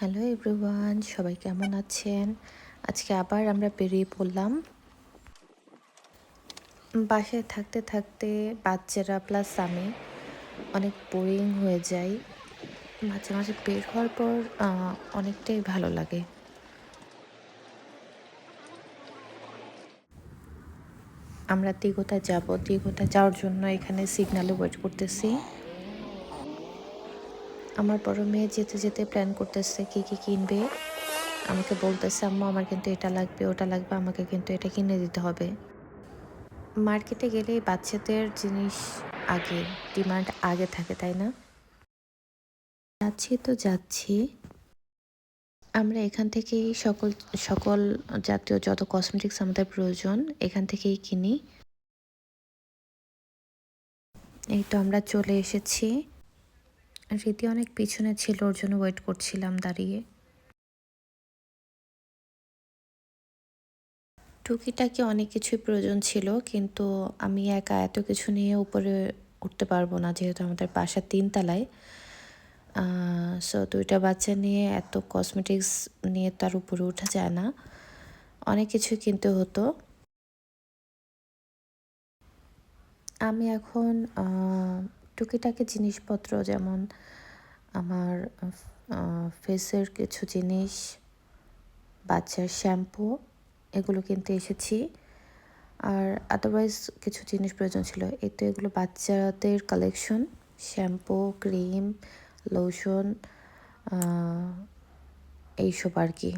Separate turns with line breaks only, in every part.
Hello everyone সবাই কেমন আছেন? আজকে আবার আমরা বেরিয়ে পড়লাম। বাসায় থাকতে থাকতে বাচ্চারা প্লাস আমি অনেক বোরিং হয়ে যাই। মাঝে মাঝে বের হওয়ার পর অনেকটাই ভালো লাগে। আমরা দীঘাতে যাব। দীঘাতে যাওয়ার জন্য এখানে সিগন্যালে ওয়েট করতেছি। আমার বড় মেয়ে যেতে যেতে প্ল্যান করতেছে কি কি কিনবে। আমাকে বলতেছে, আম্মু, আমার কিন্তু এটা লাগবে, ওটা লাগবে, আমাকে কিন্তু এটা কিনে দিতে হবে। মার্কেটে গেলে বাচ্চাদের জিনিস আগে ডিমান্ড আগে থাকে, তাই না? যাচ্ছি তো যাচ্ছি। আমরা এখান থেকেই সকল সকল জাতীয় যত কসমেটিক্স আমাদের প্রয়োজন, এখান থেকেই কিনি। এই তো আমরা চলে এসেছি। রীতি অনেক পিছনে ছিল, ওর জন্য ওয়েট করছিলাম দাঁড়িয়ে। টুকিটাকি অনেক কিছুই প্রয়োজন ছিল, কিন্তু আমি একা এত কিছু নিয়ে উপরে উঠতে পারব না, যেহেতু আমাদের বাসা তিনতলায়। সো দুইটা বাচ্চা নিয়ে এত কসমেটিক্স নিয়ে তার উপরে ওঠা যায় না। অনেক কিছুই কিনতে হতো। আমি এখন টুকিটাকি জিনিসপত্র যেমন আমার ফেসের কিছু জিনিস, বাচ্চার শ্যাম্পু এগুলো কিনতে এসেছি। আর আদারওয়াইজ কিছু জিনিস প্রয়োজন ছিল। এই তো এগুলো বাচ্চাদের কালেকশন শ্যাম্পু ক্রিম লোশন এইসব আর কি।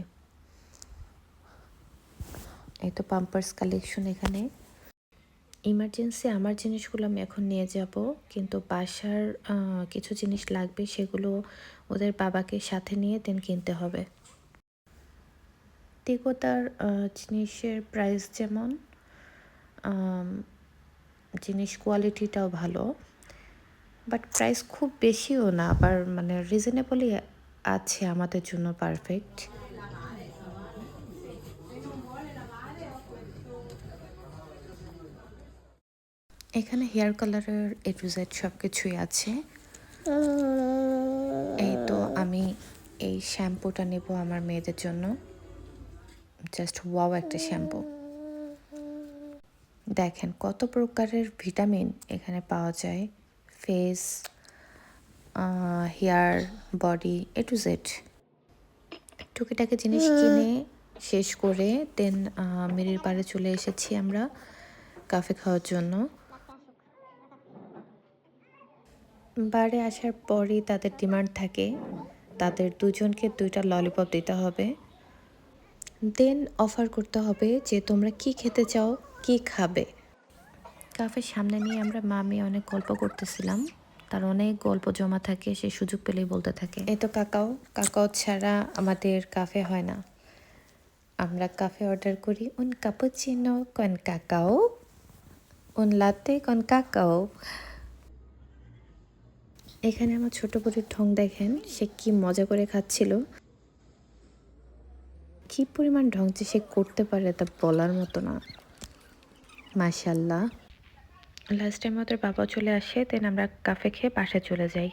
এই তো পাম্পার্স কালেকশন এখানে। ইমার্জেন্সি আমার জিনিসগুলো আমি এখন নিয়ে যাব, কিন্তু বাসার কিছু জিনিস লাগবে সেগুলো ওদের বাবাকে সাথে নিয়ে দেন কিনতে হবে। তিকোতার জিনিসের প্রাইস যেমন জিনিস কোয়ালিটিটাও ভালো বাট প্রাইস খুব বেশিও না, আবার মানে রিজনেবলই আছে আমাদের জন্য পারফেক্ট এখানে হেয়ার কালারের এ টু জেড সব কিছুই আছে। এই তো আমি এই শ্যাম্পুটা নেব আমার মেয়েদের জন্য। জাস্ট ওয়াও একটা শ্যাম্পু। দেখেন কত প্রকারের ভিটামিন এখানে পাওয়া যায়। Face hair, body, A to Z. টুকিটাকি জিনিস কিনে শেষ করে দেন মেরির পাড়ে চলে এসেছি আমরা কাফে খাওয়ার জন্য। বারে আসার পরই তাদের ডিমান্ড থাকে, তাদের দুজনকে দুইটা ললিপপ দিতে হবে। দেন অফার করতে হবে যে তোমরা কি খেতে চাও, কি খাবে। কাফের সামনে নিয়ে আমরা মামি অনেক গল্প করতেছিলাম। তার অনেক গল্প জমা থাকে, সে সুযোগ পেলেই বলতে থাকে। এই তো কাকাও কাকাও ছাড়া আমাদের কাফে হয় না। আমরা কাফে অর্ডার করি, উন কাপুচিনো কন কাকাও? উন লাতে কন কাকাও? এখানে আমার ছোট বোনের ঢং দেখেন, সে কি মজা করে খাচ্ছিল। কি পরিমাণ ঢং যে সে করতে পারে তা বলার মতো না। মাসাল্লাহ লাস্ট টাইম ওদের বাবা চলে আসে দেন আমরা কাফে খেয়ে বাসায় চলে যাই।